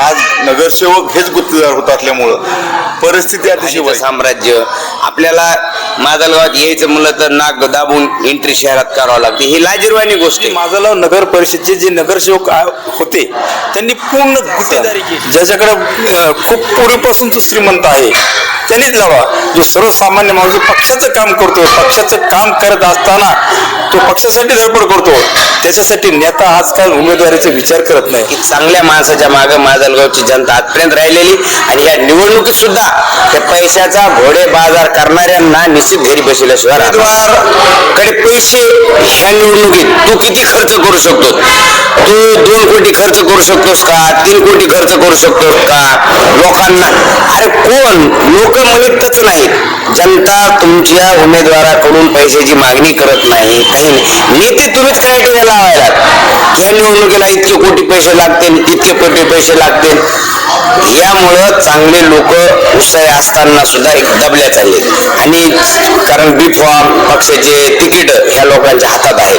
आज नगरसेवक हेच गुत्तेदार होत असल्यामुळं परिस्थिती अतिशय वाईट. साम्राज्य आपल्याला माजलगावात यायचं म्हणलं तर नाक दाबून एंट्री शहरात करावं लागते. ही लाजीरवाणी गोष्ट आहे. माझाला नगर परिषदेचे जे नगरसेवक आ- होते त्यांनी पूर्ण गुत्तेदारी केली. ज्याच्याकडे अ, खूप पूर्वीपासून तो श्रीमंत आहे त्यांनीच लावा. जो सर्वसामान्य माणूस जो पक्षाचं काम करतो पक्षाचं काम करत असताना तो पक्षासाठी धडपड करतो. त्याच्यासाठी नेता आजकाल उमेदवारीचा विचार करत नाही. की चांगल्या माणसाच्या मागे माजलगावची जनता आजपर्यंत राहिलेली आणि या निवडणुकीत सुद्धा त्या पैशाचा घोडे बाजार करणाऱ्यांना निश्चित घरी बसल्याशिवाय नाही. कडे पैसे ह्या निवडणुकीत तू किती खर्च करू शकतो तू दोन कोटी खर्च करू शकतोस का? तीन कोटी खर्च करू शकतोस का? लोकांना अरे कोण? लोक म्हणतच नाहीत. जनता तुमच्या उमेदवाराकडून पैशाची मागणी करत नाही. नाही नेते तुम्हीच क्रायटेरिया लावायला ह्या निवडणुकीला इतके कोटी पैसे लागतील इतके कोटी पैसे लागतील यामुळं चांगले लोक उत्साही असताना सुद्धा एक दबल्या चालले आणि कारण बी फॉर्म पक्षाचे तिकीट ह्या लोकांच्या हातात आहे.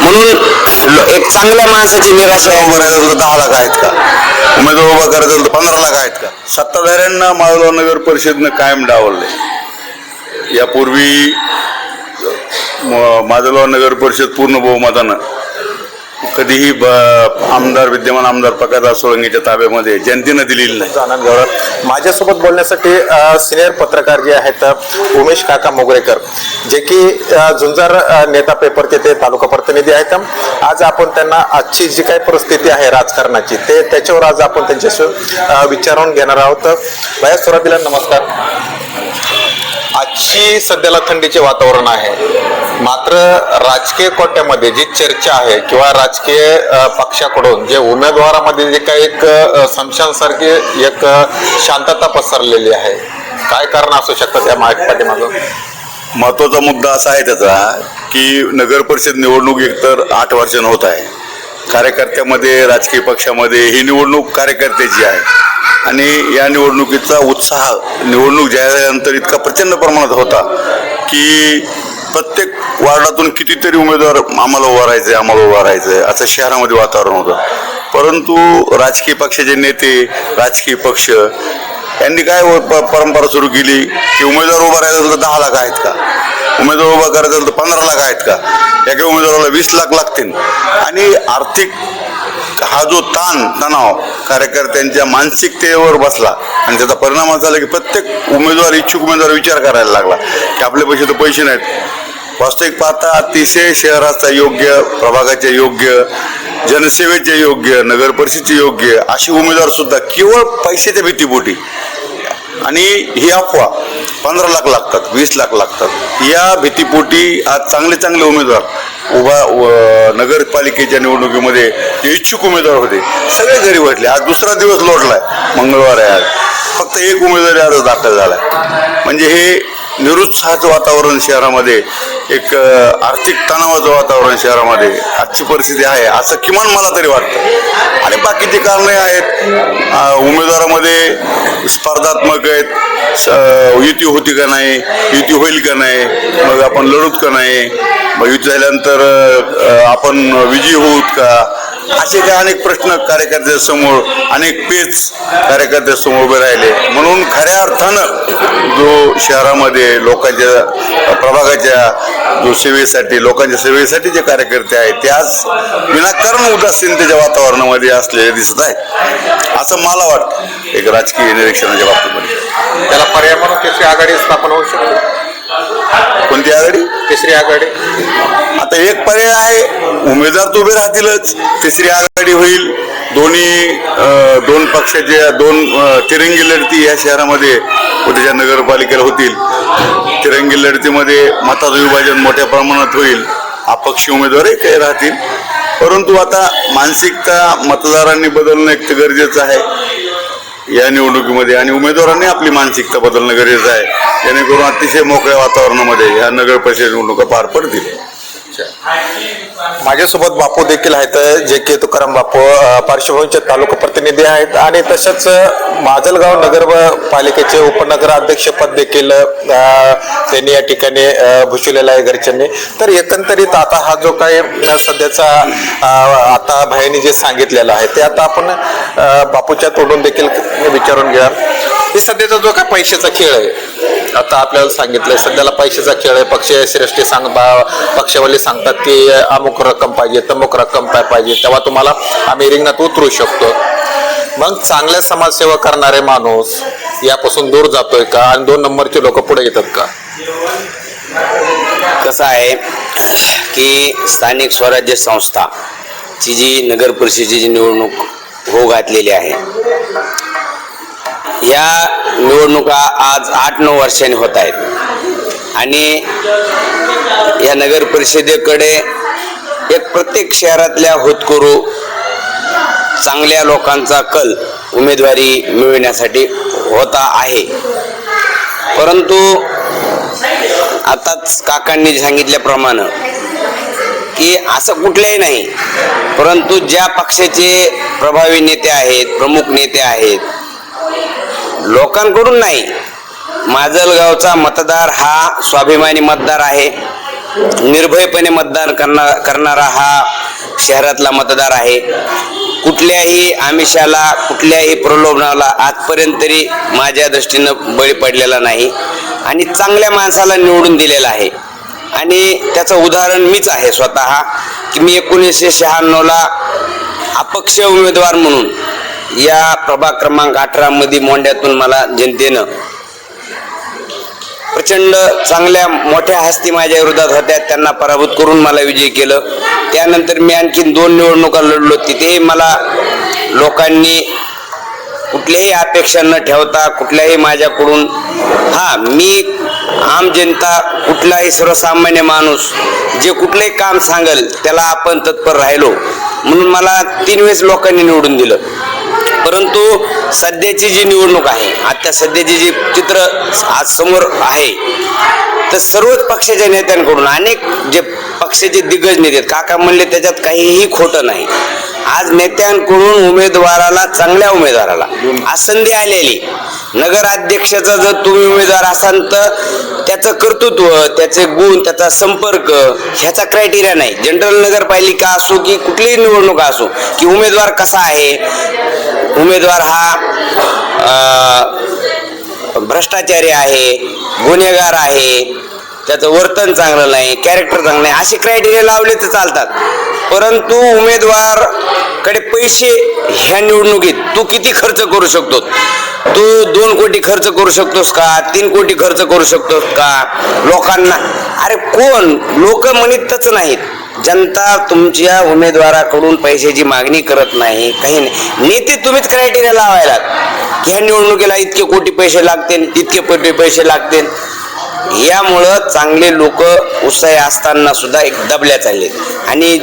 म्हणून एक चांगल्या माणसाची निराशा तर दहा लाख आहेत का? उमेदवार उभा करायचं तर पंधरा लाख आहेत का? सत्ताधाऱ्यांना माधवराव नगर परिषदनं कायम डावललंय. यापूर्वी माजलगाव नगर परिषद पूर्ण बहुमतानं कधीही ब- आमदार विद्यमान आमदार प्रकाश सोळंगीच्या ताब्यामध्ये जनतेनं दिलेली नाही. आनंद गौरव माझ्यासोबत बोलण्यासाठी सिनियर पत्रकार जे आहेत उमेश काका मोगरेकर जे की झुंजार नेता पेपरचे ते तालुका प्रतिनिधी आहेत. आज आपण त्यांना आजची जी काही परिस्थिती आहे राजकारणाची ते त्याच्यावर आज आपण त्यांच्याशी विचारून घेणार आहोत. भया सुरुवातीला नमस्कार. आजची सध्याला थंडीचे वातावरण आहे. मात्र राजकीय कोट्यामध्ये जी चर्चा आहे किंवा राजकीय पक्षाकडून जे उमेदवारामध्ये जे काही एक संशयांसारखी एक शांतता पसरलेली आहे. काय कारण असू शकतं त्या माग पाठीमागं? महत्त्वाचा मुद्दा असा आहे त्याचा की नगर परिषद निवडणूक एकतर आठ वर्षानं होत आहे. कार्यकर्त्यामध्ये राजकीय पक्षामध्ये ही निवडणूक कार्यकर्त्याची आहे. आणि या निवडणुकीचा उत्साह निवडणूक जाहीर झाल्यानंतर इतका प्रचंड प्रमाणात होता की प्रत्येक वार्डातून कितीतरी उमेदवार आम्हाला उभा राहायचे आम्हाला उभा राहायचं असं शहरामध्ये वातावरण होतं. परंतु राजकीय पक्षाचे नेते राजकीय पक्ष यांनी काय व- परंपरा सुरू केली की उमेदवार उभा राहायचा असेल तर दहा लाख आहेत का? उमेदवार उभा करायचा असेल तर पंधरा लाख आहेत का? एका उमेदवाराला वीस लाख लागतील. आणि आर्थिक हा जो ताण तणाव कार्यकर्त्यांच्या मानसिकतेवर बसला आणि त्याचा परिणाम असा झाला की प्रत्येक उमेदवार इच्छुक उमेदवार विचार करायला लागला की आपले पैसे तर पैसे नाहीत. वास्तविक पाहता अतिशय शहराचा योग्य प्रभागाचे योग्य जनसेवेचे योग्य नगर परिषदेचे योग्य असे उमेदवार सुद्धा केवळ पैशाच्या भीतीपोटी. आणि ही अफवा पंधरा लाख लागतात वीस लाख लागतात. या भीतीपोटी आज चांगले चांगले उमेदवार उभा व- नगरपालिकेच्या निवडणुकीमध्ये जे इच्छुक उमेदवार होते सगळे घरी बसले. आज दुसरा दिवस लोटलाय. मंगळवार आहे आज. फक्त एक उमेदवारी अर्ज दाखल झालाय. म्हणजे हे निरुत्साहाचं वातावरण शहरामध्ये एक आर्थिक तणावाचं वातावरण शहरामध्ये आजची परिस्थिती आहे असं किमान मला तरी वाटतं. आणि बाकीची कारणे आहेत उमेदवारामध्ये स्पर्धात्मक आहेत स- युती होती का नाही युती होईल का नाही मग आपण लढूत का नाही मग युती झाल्यानंतर आपण विजयी होऊत का असे काही अनेक प्रश्न कार्यकर्त्यासमोर अनेक पेच कार्यकर्त्यासमोर उभे राहिले. म्हणून खऱ्या अर्थानं जो शहरामध्ये लोकांच्या प्रभागाच्या जो सेवेसाठी लोकांच्या सेवेसाठी जे कार्यकर्ते आहेत ते आज विनाकारण उदासीनतेच्या वातावरणामध्ये असलेले दिसत आहे असं मला वाटतं. एक राजकीय निरीक्षणाच्या बाबतीमध्ये. त्याला पर्याय म्हणून आघाडी स्थापन होऊ शकते. कोणती आघाडी? तिसरी आघाडी. आता एक पर्याय आहे उमेदवार तर उभे राहतीलच तिसरी आघाडी होईल. दोन्ही दोन पक्षाचे दोन तिरंगी लढती या शहरामध्ये उद्याच्या नगरपालिकेला होतील. तिरंगी लढतीमध्ये मताचं विभाजन मोठ्या प्रमाणात होईल. अपक्ष उमेदवारही काही राहतील. परंतु आता मानसिकता मतदारांनी बदलणं एक तर गरजेचं आहे. या निवडणुकीमध्ये आणि उमेदवारांनी आपली मानसिकता बदलणं गरजेचं आहे. जेणेकरून अतिशय मोकळ्या वातावरणामध्ये या नगर परिषद निवडणुका पार पडतील. माझ्यासोबत बापू देखील आहेत जे की तुकाराम बापू पार्श्वभूमीचे तालुका प्रतिनिधी आहेत आणि तसंच माजलगाव नगर पालिकेचे उपनगराध्यक्ष देखील त्यांनी या ठिकाणी अ, भूषवलेलं आहे घरच्यांनी. तर एकंदरीत आता हा जो काही सध्याचा आता भाईने जे सांगितलेलं आहे ते आता आपण बापूच्या तोडून देखील विचारून घ्या आणि सध्याचा जो काय पैशाचा खेळ आहे आता आपल्याला सांगितलं सध्याला पैशाचा खेळ आहे. पक्ष श्रेष्ठी सांग पक्षवाले सांगतात की अमुक रक्कम पाहिजे तमुक रक्कम काय पाहिजे. तेव्हा तुम्हाला आम्ही रिंगणात उतरू शकतो. मग चांगल्या समाजसेवा करणारे माणूस यापासून दूर जातोय का? आणि दोन नंबरचे लोक पुढे येतात का? कसं आहे की स्थानिक स्वराज्य संस्था ची जी नगर परिषदेची निवडणूक हो घातलेली आहे या निवडणुका आज आठ नऊ वर्षांनी होत आहेत. आणि या नगर परिषदेकडे एक प्रत्येक शहरातल्या होतकरू चांगल्या लोकांचा कल उमेदवारी मिळविण्यासाठी होता आहे. परंतु आताच काकांनी सांगितल्याप्रमाणे की असं कुठलंही नाही परंतु ज्या पक्षाचे प्रभावी नेते आहेत प्रमुख नेते आहेत लोकांकडून नाही. माजलगावचा मतदार हा स्वाभिमानी मतदार आहे. निर्भयपणे मतदान करणार करणारा हा शहरातला मतदार आहे. कुठल्याही आमिषाला कुठल्याही प्रलोभनाला आजपर्यंत तरी माझ्या दृष्टीनं बळी पडलेला नाही आणि चांगल्या माणसाला निवडून दिलेला आहे. आणि त्याचं उदाहरण मीच आहे स्वतः की मी एकोणीसशे शहाण्णवला अपक्ष उमेदवार म्हणून या प्रभाग क्रमांक अठरा मध्ये मोंड्यातून मला जनतेनं प्रचंड चांगल्या मोठ्या हस्ती माझ्या विरोधात होत्या. त्यांना पराभूत करून मला विजय केलं. त्यानंतर मी आणखीन दोन निवडणुका लढलो. तिथेही मला लोकांनी कुठल्याही अपेक्षा न ठेवता कुठल्याही माझ्याकडून हा मी आम जनता कुठलाही सर्वसामान्य माणूस जे कुठलंही काम सांगल त्याला आपण तत्पर राहिलो. म्हणून मला तीन वेळेस लोकांनी निवडून दिलं. परंतु सध्याची जी निवडणूक आहे आता सध्याची जी चित्र आज समोर आहे तर सर्वच पक्षाच्या नेत्यांकडून अनेक जे पक्षाचे दिग्गज नेते आहेत, काका म्हणले त्याच्यात काहीही खोटं नाही. आज नेत्यांकडून उमेदवाराला चांगल्या उमेदवाराला आज संधी आलेली. नगराध्यक्षाचा जर तुम्ही उमेदवार असाल तर त्याचं कर्तृत्व त्याचे गुण त्याचा संपर्क ह्याचा क्रायटेरिया नाही. जनरल नगरपालिका असो की कुठलीही निवडणूक असो की उमेदवार कसा आहे उमेदवार हा भ्रष्टाचारी आहे गुन्हेगार आहे त्याचं वर्तन चांगलं नाही कॅरेक्टर चांगलं नाही असे क्रायटेरिया लावले तर चालतात. परंतु उमेदवारकडे पैसे ह्या निवडणुकीत तू किती खर्च करू शकतो तू दोन कोटी खर्च करू शकतोस का? तीन कोटी खर्च करू शकतोस का? लोकांना अरे कोण? लोक म्हणितच नाहीत. जनता तुमच्या उमेदवाराकडून पैशाची मागणी करत नाही काही नाही. नेते तुम्हीच क्रायटेरिया लावायला की ह्या निवडणुकीला इतके कोटी पैसे लागतील इतके कोटी पैसे लागतील. यामुळं चांगले लोक उत्साही असताना सुद्धा एक दबल्या चालले आणि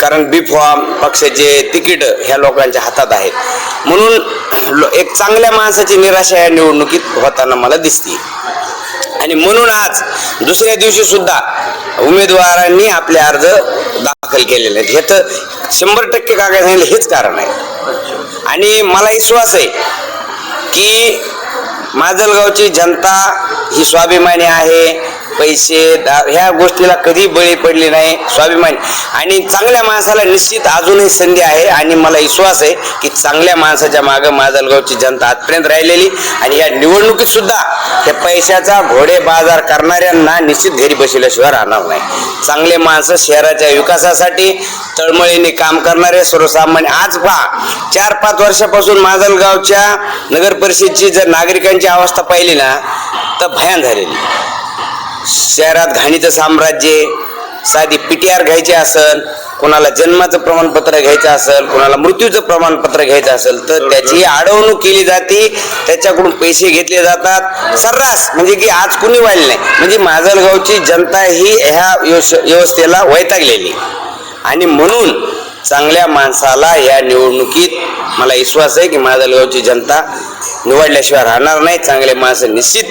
कारण बी फॉर्म पक्षाचे तिकीट ह्या लोकांच्या हातात आहेत. म्हणून लो- एक चांगल्या माणसाची निराशा या निवडणुकीत होताना मला दिसते आणि म्हणून आज दुसऱ्या दिवशी सुद्धा उमेदवारांनी आपले अर्ज दाखल केलेले आहेत. हे तर शंभर टक्के काय सांगितलं हेच कारण आहे. आणि मला विश्वास आहे की माजलगावची जनता ही स्वाभिमानी आहे. पैसे ह्या गोष्टीला कधी बळी पडली नाही स्वाभिमानी. आणि चांगल्या माणसाला निश्चित अजूनही संधी आहे आणि मला विश्वास आहे की चांगल्या माणसाच्या मागं माजलगावची जनता आजपर्यंत राहिलेली. आणि या निवडणुकीत सुद्धा त्या पैशाचा घोडे बाजार करणाऱ्यांना निश्चित घरी बसल्याशिवाय राहणार नाही. चांगले माणसं शहराच्या विकासासाठी तळमळीने काम करणारे सर्वसामान्य. आज पहा चार पाच वर्षापासून माजलगावच्या नगर परिषदची जर नागरिकांची अवस्था पाहिली ना तर भयान झालेली. शहरात घाणीचं साम्राज्य साधी पी टी आर घ्यायची असेल कोणाला जन्माचं प्रमाणपत्र घ्यायचं असेल कोणाला मृत्यूचं प्रमाणपत्र घ्यायचं असेल तर त्याची अडवणूक केली जाते त्याच्याकडून पैसे घेतले जातात. सर्रास म्हणजे की आज कुणी वाढले नाही. म्हणजे माजलगावची जनता ही ह्या व्यवस- व्यवस्थेला वैतागलेली. आणि म्हणून चांगल्या माणसाला या निवडणुकीत मला विश्वास आहे की माजलगावची जनता निवडल्याशिवाय राहणार नाही. चांगले माणसं निश्चित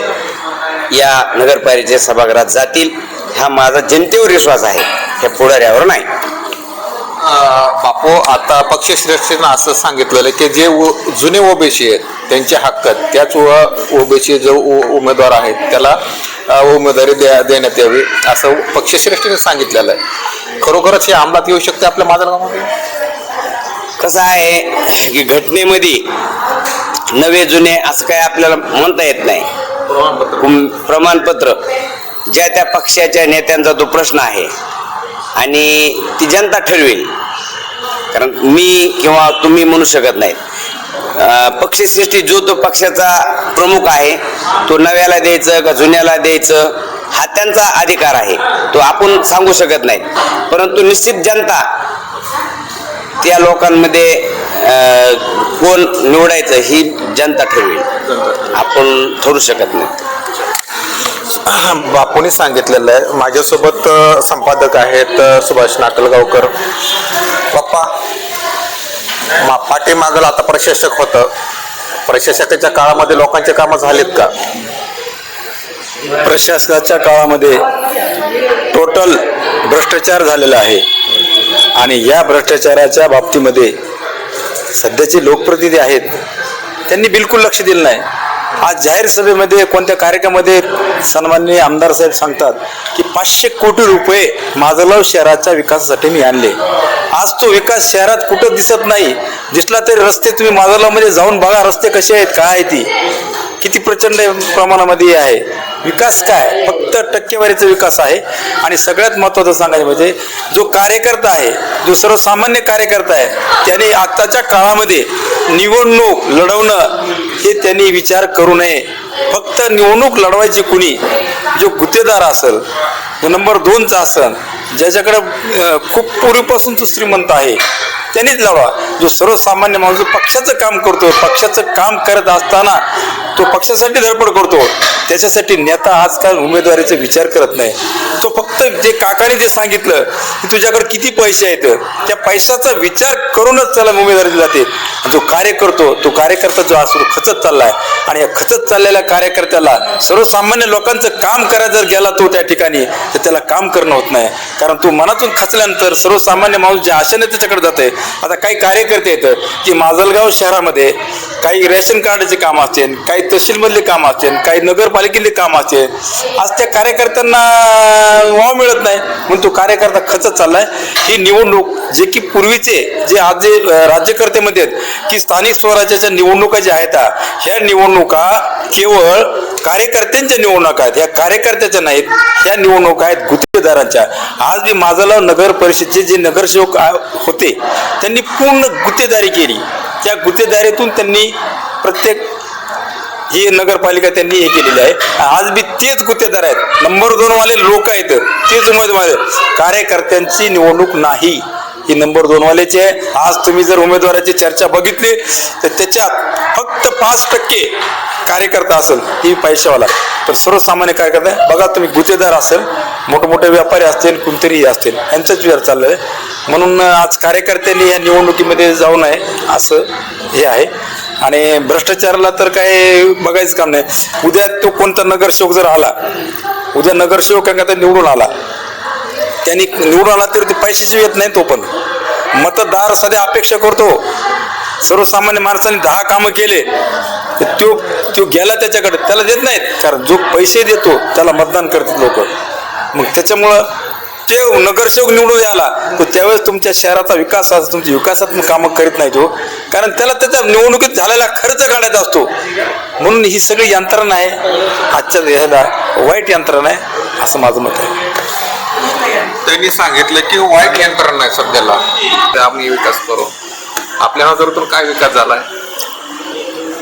या नगरपालिकेच्या सभागृहात जातील हा माझा जनतेवर विश्वास आहे. ह्या पुढाऱ्यावर नाही. बापू आता पक्षश्रेष्ठीनं असं सांगितलेलं आहे की जे जुने ओबीसी आहेत त्यांचे हक्क त्याच ओबीसी जो उमेदवार आहेत त्याला उमेदवारी द्या देण्यात यावी असं पक्षश्रेष्ठीने सांगितलेलं आहे. खरोखरच हे अंमलात येऊ शकते आपल्या माजलगावमध्ये कसं आहे की घटनेमध्ये नवे जुने असं काय आपल्याला म्हणता येत नाही. प्रमाणपत्र. ज्या त्या पक्षाच्या नेत्यांचा तो प्रश्न आहे आणि ती जनता ठरवेल. कारण मी किंवा तुम्ही म्हणू शकत नाहीत. पक्षसृष्टी पक्षश्रेष्ठी जो तो पक्षाचा प्रमुख आहे तो नव्याला द्यायचं का जुन्याला द्यायचं हा त्यांचा अधिकार आहे. तो आपण सांगू शकत नाही परंतु निश्चित जनता त्या लोकांमध्ये कोण निवडायचं ही जनता ठरवेल. आपण ठरू शकत नाही. बापूने सांगितलेलं आहे. माझ्यासोबत संपादक आहेत सुभाष नाटलगावकर. पप्पा मा पाठीमागल आता प्रशासक होतं. प्रशासकाच्या काळामध्ये लोकांचे कामं झालेत का? प्रशासनाच्या काळामध्ये टोटल भ्रष्टाचार झालेला आहे. आणि या भ्रष्टाचाराच्या बाबतीमध्ये सध्याचे लोकप्रतिनिधी आहेत त्यांनी बिलकुल लक्ष दिलं नाही. आज जाहीर सभेमध्ये कोणत्या कार्यक्रमामध्ये सन्माननीय आमदार साहेब सांगतात की पाचशे कोटी रुपये माजलगाव शहराच्या विकासासाठी मी आणले. आज तो विकास शहरात कुठं दिसत नाही दिसला तरी रस्ते तुम्ही माजलगावमध्ये जाऊन बघा रस्ते कसे आहेत काय आहे ती. किती प्रचंड प्रमाणामध्ये आहे. विकास काय? फक्त टक्केवारीचा विकास आहे. आणि सगळ्यात महत्त्वाचं सांगायचं म्हणजे जो कार्यकर्ता आहे जो सर्वसामान्य कार्यकर्ता आहे त्याने आत्ताच्या काळामध्ये निवडणूक लढवणं हे त्यांनी विचार करू नये. फक्त निवडणूक लढवायची कुणी? जो गुत्तेदार असेल जो नंबर दोनचा असेल ज्याच्याकडे खूप पूर्वीपासून तो श्रीमंत आहे त्यांनीच लढवा जो सर्वसामान्य माणूस जो पक्षाचं काम करतो पक्षाचं काम करत असताना तो पक्षासाठी धडपड करतो. त्याच्यासाठी नेता आजकाल उमेदवारीचा विचार करत नाही. तो फक्त जे काकाने जे सांगितलं की तुझ्याकडे किती पैसे आहेत? त्या पैशाचा विचार करूनच त्याला उमेदवारी जाते. जो कार्य करतो तो कार्यकर्ता जो असतो तो खचत चाललाय. आणि या खचत चाललेल्या कार्यकर्त्याला सर्वसामान्य लोकांचं काम करायला जर गेला तो त्या ठिकाणी तर त्याला काम करणं होत नाही. कारण तो मनातून खचल्यानंतर सर्वसामान्य माणूस ज्या आशेने त्याच्याकडे जाते आता काही कार्यकर्ते येतं की माजलगाव शहरामध्ये काही रेशन कार्डचे काम असतील काही तहसीलमधले काम असतील काही नगरपालिकेतले काम असतील आज त्या कार्यकर्त्यांना वाव मिळत नाही. म्हणून तो कार्यकर्ता खचत चाललाय. ही निवडणूक जे की पूर्वीचे जे आज जे राज्यकर्तेमध्ये आहेत की स्थानिक स्वराज्याच्या निवडणुका ज्या आहेत ह्या निवडणुका केवळ कार्यकर्त्यांच्या निवडणुका आहेत या कार्यकर्त्याच्या नाहीत ह्या निवडणुका आहेत गुत्तेदारांच्या. आज मी माझाला नगर परिषदचे जे नगरसेवक आ- होते त्यांनी पूर्ण गुत्तेदारी केली. त्या गुत्तेदारीतून त्यांनी प्रत्येक ही नगरपालिका त्यांनी हे केलेली आहे आज बी तेच गुत्तेदार आहेत. नंबर दोनवाले लोक आहेत तेच उमेदवार कार्यकर्त्यांची निवडणूक नाही. ही नंबर दोन आहे. आज तुम्ही जर उमेदवाराची चर्चा बघितली तर त्याच्यात फक्त पाच टक्के कार्यकर्ता असेल ही पैशावाला. तर सर्वसामान्य कार्यकर्ता बघा तुम्ही गुत्तेदार असेल मोठमोठे व्यापारी असतील कोणतरीही असतील यांचाच विचार चाललं आहे म्हणून आज कार्यकर्त्यांनी या निवडणुकीमध्ये जाऊ नये असं हे आहे. आणि भ्रष्टाचाराला तर काय बघायचं काम नाही. उद्या तो कोणता नगरसेवक जर आला उद्या नगरसेवक तर निवडून आला त्यांनी निवडून आला तर ते पैशाची येत नाही तो पण. मतदार सध्या अपेक्षा करतो. सर्वसामान्य माणसाने दहा कामं केले. तर तो तो गेला त्याच्याकडे त्याला देत नाहीत. कारण जो पैसे देतो त्याला मतदान करतात लोक. मग त्याच्यामुळं ते नगरसेवक निवडून यायला तो त्यावेळेस तुमच्या शहराचा विकास असा तुमची विकासात्मक कामं करीत नाही तो हो. कारण त्याला त्याच्या निवडणुकीत झालेला खर्च काढायचा असतो. म्हणून ही सगळी यंत्रणा आहे. आजच्या ह्याला वाईट यंत्रणा आहे असं माझं मत आहे. त्यांनी सांगितलं की वाईट यंत्रणा आहे सध्याला. आम्ही विकास करू. आपल्या नजरेतून काय विकास झालाय?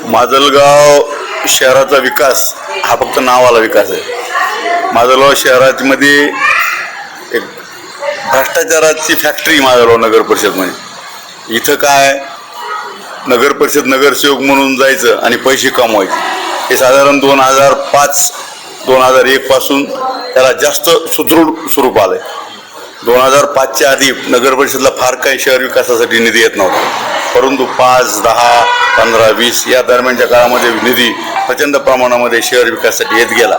माजलगाव शहराचा विकास हा फक्त नावाला विकास आहे. माजलगाव शहरामध्ये एक भ्रष्टाचाराची फॅक्टरी माजलगाव नगर परिषदमध्ये. इथं काय? नगर परिषद नगरसेवक म्हणून जायचं आणि पैसे कमवायचे. हे साधारण दोन हजार पाच दोन हजार एकपासून त्याला जास्त सुदृढ स्वरूप आहे दोन हजार पाचच्या आधी नगर परिषदला फार काही शहर विकासासाठी निधी येत नव्हता. परंतु पाच दहा पंधरा वीस या दरम्यानच्या काळामध्ये निधी प्रचंड प्रमाणामध्ये शहर विकासासाठी येत गेला.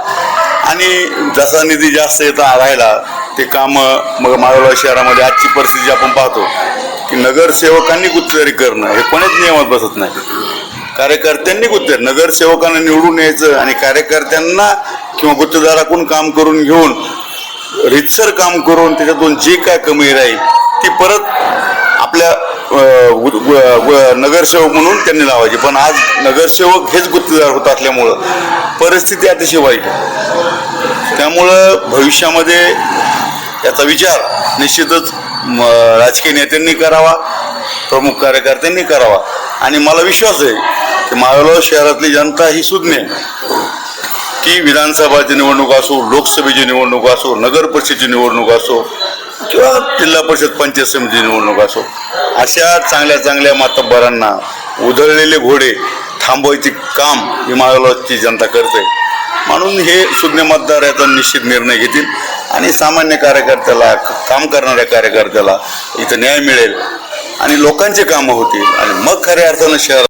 आणि जसा निधी जास्त येत राहिला ते कामं मग माळवा शहरामध्ये आजची परिस्थिती आपण पाहतो की नगरसेवकांनी गुत्तेदारी करणं हे कोणीच नियमात बसत नाही. कार्यकर्त्यांनी गुत्ते नगरसेवकांना निवडून यायचं आणि कार्यकर्त्यांना किंवा गुत्तेदाराकडून काम करून घेऊन रितसर काम करून त्याच्यातून जी काय कमी राहील ती परत आपल्या नगरसेवक म्हणून त्यांनी लावायची. पण आज नगरसेवक हेच गुत्तेदार होत असल्यामुळं परिस्थिती अतिशय वाईट आहे. त्यामुळं भविष्यामध्ये याचा विचार निश्चितच म, राजकीय नेत्यांनी करावा प्रमुख कार्यकर्त्यांनी करावा. आणि मला विश्वास आहे की माळगाव शहरातली जनता ही सुज्ञ आहे. की विधानसभाची निवडणूक असो लोकसभेची निवडणूक असो नगर परिषदेची निवडणूक असो किंवा जिल्हा परिषद पंचायत समिती निवडणूक असो अशा चांगल्या चांगल्या मातब्बरांना उधळलेले घोडे थांबवायचे काम ही माळगावची जनता करते. म्हणून हे सुज्ञ मतदार याचा निश्चित निर्णय घेतील आणि सामान्य कार्यकर्त्याला काम करणाऱ्या कार्यकर्त्याला इथं न्याय मिळेल आणि लोकांचे कामं होतील आणि मग खऱ्या अर्थानं शहर